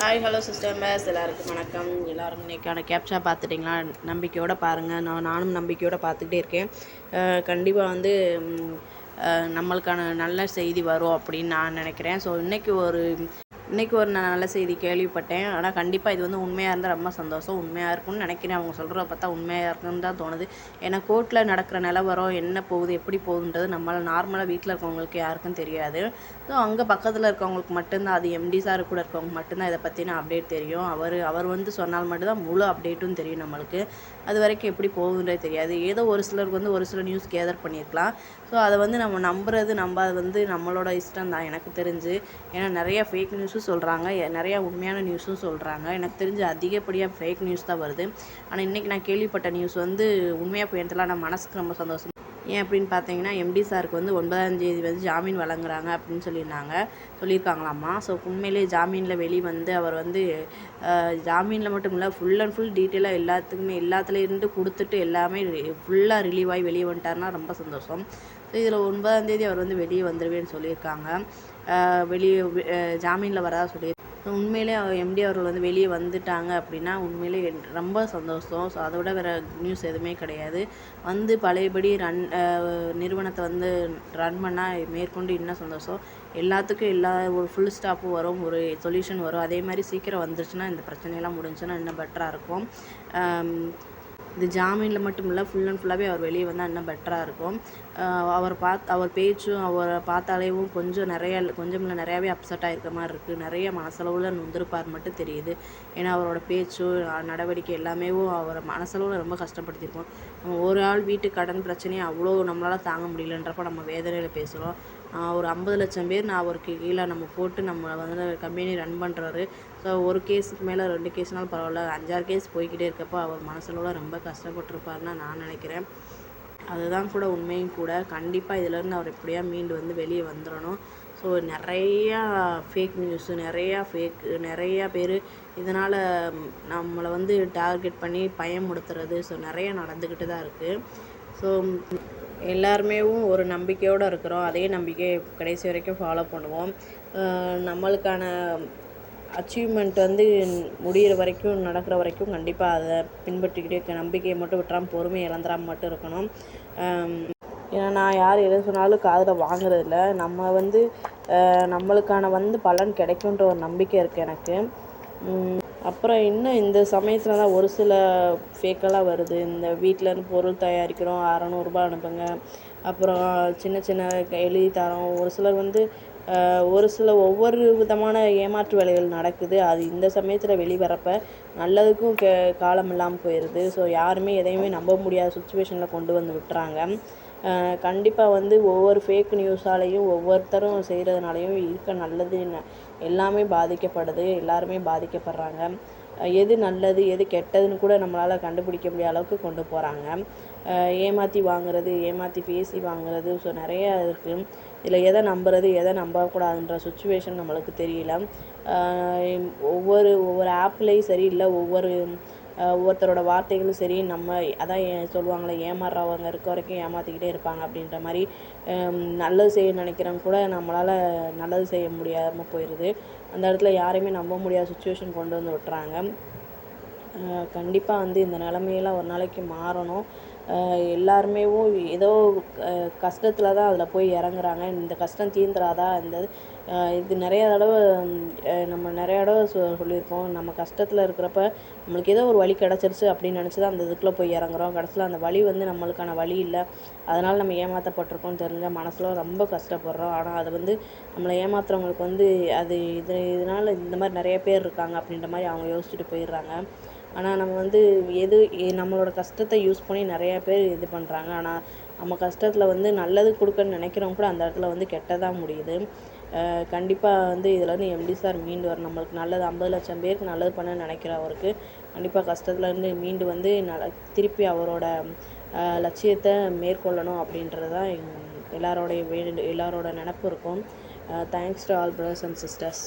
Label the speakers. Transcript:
Speaker 1: Hi hello sister maze எல்லாருக்கும் வணக்கம். எல்லோரும் இன்னைக்கான கேப்ஷா பார்த்துட்டிங்களா? நம்பிக்கையோடு பாருங்கள் நான் நானும் நம்பிக்கையோடு பார்த்துக்கிட்டே இருக்கேன். கண்டிப்பாக வந்து நம்மளுக்கான நல்ல செய்தி வரும் அப்படின்னு நான் நினைக்கிறேன். ஸோ இன்றைக்கி ஒரு இன்றைக்கி ஒரு நான் நல்ல செய்தி கேள்விப்பட்டேன். ஆனால் கண்டிப்பாக இது வந்து உண்மையாக இருந்தால் ரொம்ப சந்தோஷம். உண்மையாக இருக்கும்னு நினைக்கிறேன். அவங்க சொல்கிறத பார்த்தா உண்மையாக இருக்குன்னு தான் தோணுது. ஏன்னா கோர்ட்டில் நடக்கிற நிலவரம் என்ன போகுது எப்படி போகுதுன்றது நம்மளால் நார்மலாக வீட்டில் இருக்கவங்களுக்கு யாருக்கும் தெரியாது. ஸோ அங்கே பக்கத்தில் இருக்கவங்களுக்கு மட்டும்தான். அது எம்டி சார் கூட இருக்கவங்க மட்டும்தான் இதை பற்றின அப்டேட் தெரியும். அவர் அவர் வந்து சொன்னால் மட்டும்தான் முழு அப்டேட்டும் தெரியும் நம்மளுக்கு. அது வரைக்கும் எப்படி போகுதுன்றது தெரியாது. ஏதோ ஒரு சிலருக்கு வந்து ஒரு சில நியூஸ் கேதர் பண்ணியிருக்கலாம். ஸோ அதை வந்து நம்ம நம்புறது நம்பாது வந்து நம்மளோட இஷ்டம் தான் எனக்கு தெரிஞ்சு. ஏன்னா நிறைய ஃபேக் நியூஸும் சொல்கிறாங்க நிறையா உண்மையான நியூஸும் சொல்கிறாங்க எனக்கு தெரிஞ்சு அதிகப்படியாக ஃபேக் நியூஸ் தான் வருது. ஆனால் இன்றைக்கி நான் கேள்விப்பட்ட நியூஸ் வந்து உண்மையாக போயிருந்தலாம் நான் மனசுக்கு ரொம்ப சந்தோஷம். ஏன் அப்படின்னு பார்த்தீங்கன்னா எம்டி சாருக்கு வந்து ஒன்பதாம் தேதி வந்து ஜாமீன் வழங்குறாங்க அப்படின்னு சொல்லியிருந்தாங்க. சொல்லியிருக்காங்களாம்மா. ஸோ உண்மையிலே ஜாமீனில் வெளி வந்து அவர் வந்து ஜாமீனில் மட்டும் இல்லை ஃபுல் அண்ட் ஃபுல் டீட்டெயிலாக எல்லாத்துக்குமே எல்லாத்துல இருந்து கொடுத்துட்டு எல்லாமே ஃபுல்லாக ரிலீவ் ஆகி வெளியே வந்துட்டாருன்னா ரொம்ப சந்தோஷம். ஸோ இதில் ஒன்பதாம் தேதி அவர் வந்து வெளியே வந்துடுவேன்னு சொல்லியிருக்காங்க. வெளியே ஜாமீனில் வரதா சொல்லி உண்மையிலே எம்டி அவர்கள் வந்து வெளியே வந்துட்டாங்க அப்படின்னா உண்மையிலே என்- ரொம்ப சந்தோஷம். ஸோ அதை விட வேறு நியூஸ் எதுவுமே கிடையாது. வந்து பழையபடி ரன் நிறுவனத்தை வந்து ரன் பண்ணால் மேற்கொண்டு இன்னும் சந்தோஷம். எல்லாத்துக்கும் எல்லா ஒரு ஃபுல் ஸ்டாப்பும் வரும் ஒரு சொல்யூஷன் வரும். அதே மாதிரி சீக்கிரம் வந்துருச்சுன்னா இந்த பிரச்சனையெல்லாம் முடிஞ்சுன்னா இன்னும் பெட்டராக இருக்கும். இது ஜாமீனில் மட்டும் இல்லை ஃபுல் அண்ட் ஃபுல்லாகவே அவர் வெளியே வந்தால் இன்னும் பெட்டராக இருக்கும். அவர் பார்த்து அவர் பேச்சும் அவரை பார்த்தாலேவும் கொஞ்சம் நிறைய கொஞ்சம் இல்லை நிறையாவே அப்செட் ஆகிருக்க மாதிரி இருக்குது நிறைய மனசளவில் நொந்திருப்பார் மட்டும் தெரியுது. ஏன்னா அவரோட பேச்சு நடவடிக்கை எல்லாமே அவரை மனசளவில் ரொம்ப கஷ்டப்படுத்தியிருக்கோம். நம்ம ஒரு ஆள் வீட்டு கடன் பிரச்சனையை அவ்வளோ நம்மளால் தாங்க முடியலன்றப்ப நம்ம வேதனையில் பேசுகிறோம் ஒரு ஐம்பது லட்சம் பேர் நான் அவருக்கு கீழே நம்ம போட்டு நம்ம வந்து கம்பெனி ரன் பண்ணுறாரு ஸோ ஒரு கேஸுக்கு மேலே ரெண்டு கேஸ்னாலும் பரவாயில்ல. அஞ்சாறு கேஸ் போய்கிட்டே இருக்கப்போ அவர் மனசுலோட ரொம்ப கஷ்டப்பட்டிருப்பாருன்னு நான் நினைக்கிறேன். அதுதான் கூட உண்மையும் கூட. கண்டிப்பாக இதிலேருந்து அவர் எப்படியா மீண்டு வந்து வெளியே வந்துடணும் ஸோ நிறையா ஃபேக் நியூஸு நிறையா ஃபேக் நிறையா பேர் இதனால் நம்மளை வந்து டார்கெட் பண்ணி பயமுடுத்துறது ஸோ நிறைய நடந்துக்கிட்டு தான் இருக்குது ஸோ எல்லாருமேவும் ஒரு நம்பிக்கையோடு இருக்கிறோம். அதே நம்பிக்கையை கடைசி வரைக்கும் ஃபாலோ பண்ணுவோம். நம்மளுக்கான அச்சீவ்மெண்ட் வந்து முடியிற வரைக்கும் நடக்கிற வரைக்கும் கண்டிப்பாக அதை பின்பற்றிக்கிட்டே இருக்க நம்பிக்கையை மட்டும் விட்டுறாம பொறுமையை இழந்துடாமல் மட்டும் இருக்கணும். ஏன்னா நான் யார் எது சொன்னாலும் காதில் வாங்குறதில்ல. நம்ம வந்து நம்மளுக்கான வந்து பலன் கிடைக்குன்ற ஒரு நம்பிக்கை இருக்குது எனக்கு. அப்புறம் இன்னும் இந்த சமயத்தில் தான் ஒரு சில ஃபேக்கெல்லாம் வருது. இந்த வீட்டிலேருந்து பொருள் தயாரிக்கிறோம் அறநூறுபா அனுப்புங்க. அப்புறம் சின்ன சின்ன எழுதி தரோம். ஒரு சிலர் வந்து ஒரு சில ஒவ்வொரு விதமான ஏமாற்று வேலைகள் நடக்குது. அது இந்த சமயத்தில் வெளிவரப்ப நல்லதுக்கும் கே காலம் இல்லாமல் போயிடுது ஸோ யாருமே எதையுமே நம்ப முடியாத சுச்சுவேஷனில் கொண்டு வந்து விட்டுறாங்க. கண்டிப்பாக வந்து ஒவ்வொரு ஃபேக் நியூஸாலையும் ஒவ்வொருத்தரும் செய்கிறதுனாலையும் இருக்க நல்லது ந- எல்லாமே பாதிக்கப்படுது எல்லாருமே பாதிக்கப்படுறாங்க. எது நல்லது எது கெட்டதுன்னு கூட நம்மளால் கண்டுபிடிக்க முடியாத அளவுக்கு கொண்டு போகிறாங்க ஏமாற்றி வாங்குறது ஏமாற்றி பேசி வாங்குறது ஸோ நிறையா இருக்குது இதில் எதை நம்புறது எதை நம்பக்கூடாதுன்ற சுச்சுவேஷன் நம்மளுக்கு தெரியல. ஒவ்வொரு ஒவ்வொரு ஆப்லேயும் சரி இல்லை ஒவ்வொரு ஒவ்வொருத்தரோட வார்த்தைகளும் சரி நம்ம அதான் ஏ- சொல்லுவாங்களே ஏமாறுறவங்க இருக்க வரைக்கும் ஏமாற்றிக்கிட்டே இருப்பாங்க அப்படின்ற மாதிரி நல்லது செய்ய நினைக்கிறவங்க கூட நம்மளால் நல்லது செய்ய முடியாமல் போயிடுது அந்த இடத்துல யாரையுமே நம்ப முடியாத சுச்சுவேஷன் கொண்டு வந்து விட்டுறாங்க. கண்டிப்பாக வந்து இந்த நிலமையெல்லாம் ஒரு நாளைக்கு மாறணும். எல்லாருமே ஏதோ கஷ்டத்தில் தான் அதில் போய் இறங்குறாங்க. இந்த கஷ்டம் தீந்துராதா இந்த இது நிறைய தடவை நம்ம நிறைய தடவை சொ சொல்லியிருக்கோம். நம்ம கஷ்டத்தில் இருக்கிறப்ப நம்மளுக்கு ஏதோ ஒரு வழி கிடச்சிருச்சு அப்படின்னு நினச்சி தான் அந்த இதுக்குள்ளே போய் இறங்குறோம். கடைசியில் அந்த வழி வந்து நம்மளுக்கான வழி இல்லை. அதனால் நம்ம ஏமாற்றப்பட்டிருக்கோம் தெரிஞ்ச மனசில் ரொம்ப கஷ்டப்படுறோம். ஆனால் அது வந்து நம்மளை ஏமாத்துறவங்களுக்கு வந்து அது இது இதனால் இந்த மாதிரி நிறைய பேர் இருக்காங்க அப்படின்ற மாதிரி அவங்க யோசிச்சுட்டு போயிடுறாங்க. ஆனால் நம்ம வந்து எது எ- நம்மளோட கஷ்டத்தை யூஸ் பண்ணி நிறையா பேர் இது பண்ணுறாங்க ஆனால் நம்ம கஷ்டத்தில் வந்து நல்லது கொடுக்கன்னு நினைக்கிறவங்க கூட அந்த இடத்துல வந்து கெட்டதாக முடியுது. கண்டிப்பாக வந்து இதில் வந்து எம்டி சார் மீண்டு வரும் நம்மளுக்கு நல்லது ஐம்பது லட்சம் பேருக்கு நல்லது பண்ண நினைக்கிற அவருக்கு கண்டிப்பாக கஷ்டத்துலேருந்து மீண்டு வந்து நல்ல திருப்பி அவரோட லட்சியத்தை மேற்கொள்ளணும் அப்படின்றது தான் எல்லாரோடைய வேண்டு எல்லாரோட நினப்பு இருக்கும். Thanks to all brothers and sisters